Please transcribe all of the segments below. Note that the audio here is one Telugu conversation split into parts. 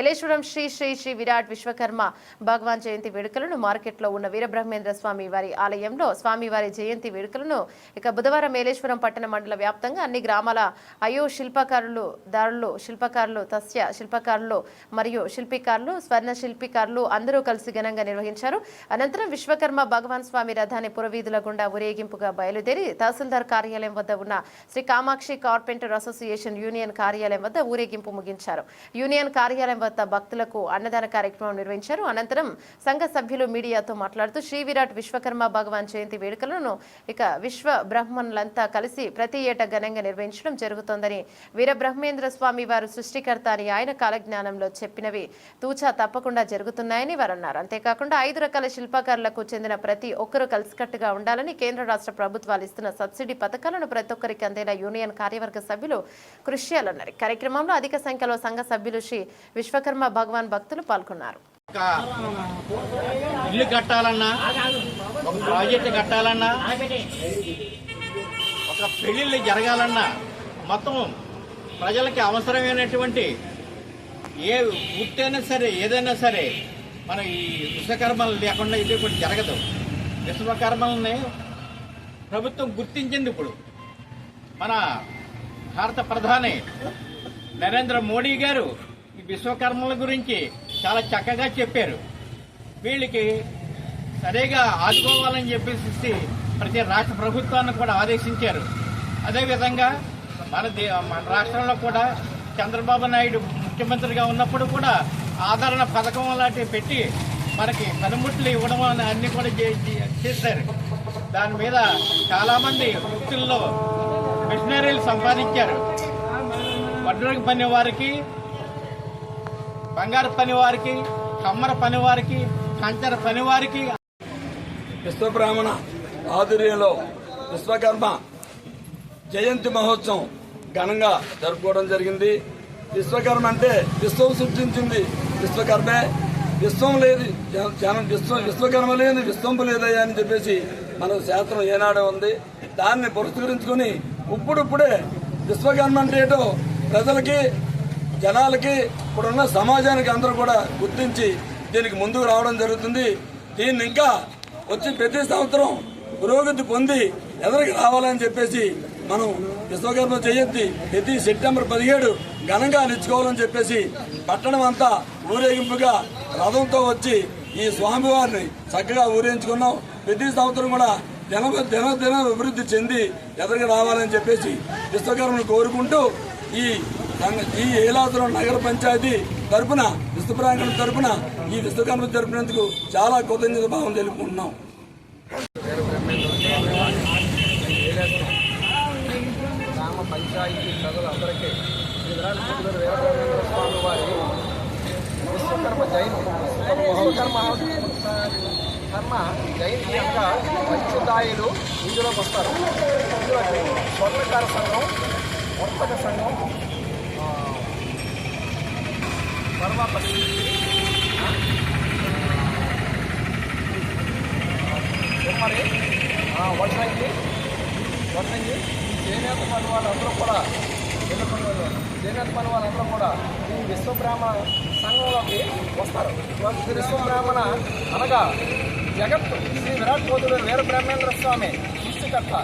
ఎలేశ్వరం శ్రీ శ్రీ శ్రీ విరాట్ విశ్వకర్మ భగవాన్ జయంతి వేడుకలను మార్కెట్లో ఉన్న వీరబ్రహ్మేంద్ర స్వామి వారి ఆలయంలో స్వామివారి జయంతి వేడుకలను ఇక బుధవారం ఏలేశ్వరం పట్టణ మండల వ్యాప్తంగా అన్ని గ్రామాల అయో శిల్పకారులు దారులు శిల్పకారులు తస్య శిల్పకారులు మరియు శిల్పికారులు స్వర్ణ శిల్పికారులు అందరూ కలిసి ఘనంగా నిర్వహించారు. అనంతరం విశ్వకర్మ భగవాన్ స్వామి రథాన్ని పురవీధుల గుండా ఊరేగింపుగా బయలుదేరి తహసీల్దార్ కార్యాలయం వద్ద ఉన్న Shri Kamakshi carpenter association union కార్యాలయం వద్ద ఊరేగింపు ముగించారు. యూనియన్ కార్యాలయం వద్ద భక్తులకు అన్నదాన కార్యక్రమం నిర్వహించారు. అనంతరం సంఘ సభ్యులు మీడియాతో మాట్లాడుతూ శ్రీ విరాట్ విశ్వకర్మ భగవాన్ జయంతి వేడుకలను ఇక విశ్వ బ్రహ్మణులంతా కలిసి ప్రతి ఏటా ఘనంగా నిర్వహించడం జరుగుతోందని వీరబ్రహ్మేంద్ర స్వామి వారు సృష్టికర్త అని ఆయన కాలజ్ఞానంలో చెప్పినవి తూచా తప్పకుండా జరుగుతున్నాయని వారు అన్నారు అంతేకాకుండా ఐదు రకాల శిల్పకారులకు చెందిన ప్రతి ఒక్కరూ కలిసికట్టుగా ఉండాలని కేంద్ర రాష్ట్ర ప్రభుత్వాలు ఇస్తున్న సబ్సిడీ పథకాలను ప్రతి ఒక్కరికి అందేలా యూనియన్ కార్యవర్గ సభ్యులు కృషి చేయాలన్నారు. కార్యక్రమంలో అధిక సంఖ్యలో సంఘ సభ్యులు శ్రీ విశ్వకర్మ భగవాన్ భక్తులు పాల్గొన్నారు. ఒక ఇల్లు కట్టాలన్నా ఒక ప్రాజెక్ట్ కట్టాలన్నా ఒక పెళ్ళిళ్ళు జరగాలన్నా మొత్తం ప్రజలకి అవసరమైనటువంటి ఏ వృత్తి సరే ఏదైనా సరే మన ఈ విశ్వకర్మలు లేకుండా ఇది ఇప్పుడు జరగదు. విశ్వకర్మల్ని ప్రభుత్వం గుర్తించింది ఇప్పుడు. మన భారత ప్రధాని నరేంద్ర మోడీ గారు విశ్వకర్మల గురించి చాలా చక్కగా చెప్పారు. వీళ్ళకి సరిగా ఆదుకోవాలని చెప్పేసి ప్రతి రాష్ట్ర ప్రభుత్వాన్ని కూడా ఆదేశించారు. అదేవిధంగా మన దే- మన రాష్ట్రంలో కూడా చంద్రబాబు నాయుడు ముఖ్యమంత్రిగా ఉన్నప్పుడు కూడా ఆదరణ పథకం లాంటివి పెట్టి మనకి పనిముట్లు ఇవ్వడం అని అన్ని కూడా చే- చేశారు. దాని మీద చాలామంది వృత్తుల్లో మిషనరీలు సంపాదించారు. వడ్రంగి పని వారికి బంగారు పని వారికి కమ్మర పని వారికి కంచర పని వారికి. విశ్వబ్రాహ్మణ ఆధ్వర్యంలో విశ్వకర్మ జయంతి మహోత్సవం ఘనంగా జరుపుకోవడం జరిగింది. విశ్వకర్మ అంటే విశ్వం సృష్టించింది విశ్వకర్మే. విశ్వం లేదు జనం విశ్వ విశ్వకర్మ లేని విశ్వంపు లేదయ్యా అని చెప్పేసి మన శాస్త్రం ఏనాడే ఉంది. దాన్ని పురస్కరించుకుని ఇప్పుడిప్పుడే విశ్వకర్మ అంటే ఏంటో ప్రజలకి జనాలకి ఇప్పుడున్న సమాజానికి అందరూ కూడా గుర్తించి దీనికి ముందుకు రావడం జరుగుతుంది. దీన్ని ఇంకా వచ్చి ప్రతి సంవత్సరం పురోగతి పొంది ఎదరికి రావాలని చెప్పేసి మనం విశ్వకర్మ జయంతి ప్రతి సెప్టెంబర్ పదిహేడు ఘనంగా నిలుచుకోవాలని చెప్పేసి పట్టణం అంతా ఊరేగింపుగా రథంతో వచ్చి ఈ స్వామివారిని చక్కగా ఊరేయించుకున్నాం ప్రతి సంవత్సరం కూడా దిన దిన దిన అభివృద్ధి చెంది ఎదరికి రావాలని చెప్పేసి విశ్వకర్మను కోరుకుంటూ ఈ ఈ ఏలాదురం నగర పంచాయతీ తరపున ప్రాంగణం తరపున ఈ విశ్వకర్మ జరిపినందుకు చాలా కృతజ్ఞత భావం తెలుపుకుంటున్నాం. గ్రామ పంచాయతీ ప్రజలందరికీ శ్రీ స్వామి వారి విశ్వకర్మ జయంతి విశ్వకర్మ కర్మ జయంతి యొక్క పంచుదాయులు ఇందులోకి వస్తారు. ఇందులో స్వర్ణకార సంఘం వర్తక సంఘం తర్వాత కుమ్మరి వడ్రంగి వడ్రంగి ఈ చేనేత పని వాళ్ళందరూ కూడా ఎన్నుకున్న వాళ్ళు, చేనేత పని వాళ్ళందరూ కూడా ఈ విశ్వబ్రాహ్మణ సంఘంలోకి వస్తారు ఈ విశ్వబ్రాహ్మణ అనగా జగత్తు శ్రీ విరాట్ కోదుడు వీరబ్రహ్మేంద్ర స్వామి సృష్టికర్త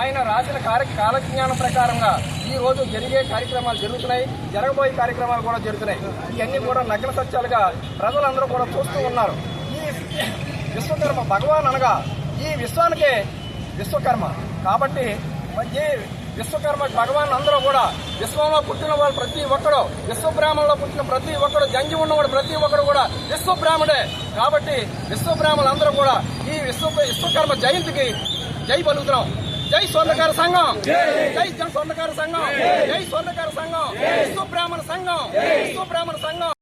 ఆయన రాసిన కార్య కాలజ్ఞానం ప్రకారంగా ఈ రోజు జరిగే కార్యక్రమాలు జరుగుతున్నాయి. జరగబోయే కార్యక్రమాలు కూడా జరుగుతున్నాయి. ఇవన్నీ కూడా నగ్న సత్యాలుగా ప్రజలందరూ కూడా చూస్తూ ఉన్నారు. ఈ విశ్వకర్మ భగవాన్ అనగా ఈ విశ్వానికే విశ్వకర్మ. కాబట్టి ఈ విశ్వకర్మ భగవాన్ అందరూ కూడా విశ్వంలో పుట్టిన వాళ్ళు ప్రతి ఒక్కడు విశ్వబ్రాహ్మణలో పుట్టిన ప్రతి ఒక్కడు జంజి ఉన్నవాడు ప్రతి ఒక్కడు కూడా విశ్వబ్రాహ్మణే కాబట్టి విశ్వబ్రాహ్మణులందరూ కూడా ఈ విశ్వ విశ్వకర్మ జయంతికి జై పలుకుతున్నాం. జై స్వర్ణకార సంఘం. జై. స్వర్ణకార సంఘం. జై. స్వర్ణకార సంఘం. విశ్వబ్రాహ్మణ సంఘం. విశ్వబ్రాహ్మణ సంఘం.